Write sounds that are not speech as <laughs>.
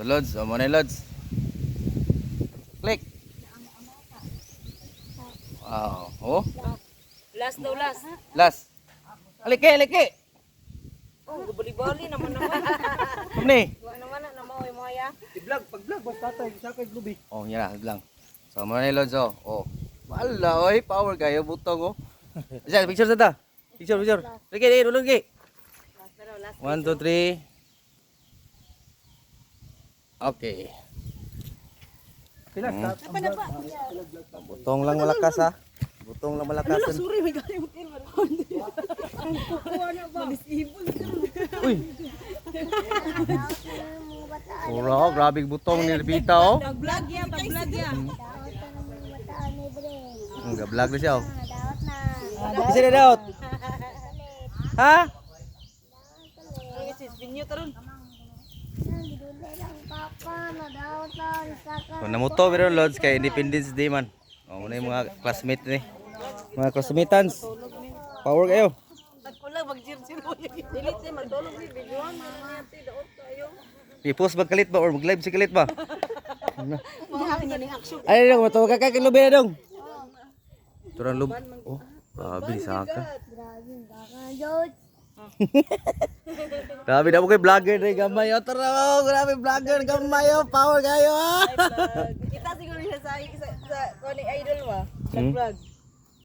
So Lods, o muna Lods. Click. Wow. Oh, Last daw last. last. Alike, alike. Oh, gabali-bali naman naman. Come ni. Wa naman na namoy mo ya. I-vlog, pag-vlog, basta tatay, sa kay Glubi. Oh, yan na, lang. So muna yung Lods, oh. Oh. Wala, oy, power kayo, butong, oh. <laughs> Isa, picture sa ta. Picture, picture. Alike, alike, ulog, alike. Last daw last. One, two, three. Okay. Sila, Hmm. stop. Butong lang malakas ha. Butong lang malakas. Sorry, may galing. Kuha na ba? Manisibol. Uy. Puro, oh, grabe butong ni Lupita oh. Pag-vlog ya, pag-vlog ya. Ang vlog na siya oh. Isa na daot. Ha? Ay, sis, binyo taron. Kung namuto pero Lods kay Independence Day man. Oh, muna yung mga classmate ni. Mga classmates. Power kayo. Nagkulang mag-jir-jir mo. Delete eh, magdolog ni videoan. Ano niya, ti, daot tayo. I-post ba kalit ba or mag-live si kalit ba? Action. Ay, dong, matawag ka kay lubi na dong. Turang lub. Oh, grabe sa ka. Grabe na mo kay vlogger na gamay. Oh, tara oh, grabe vlogger gamay oh. Power kayo ah. Kita siguro siya sa sa sa idol wa. Sa Hmm? vlog.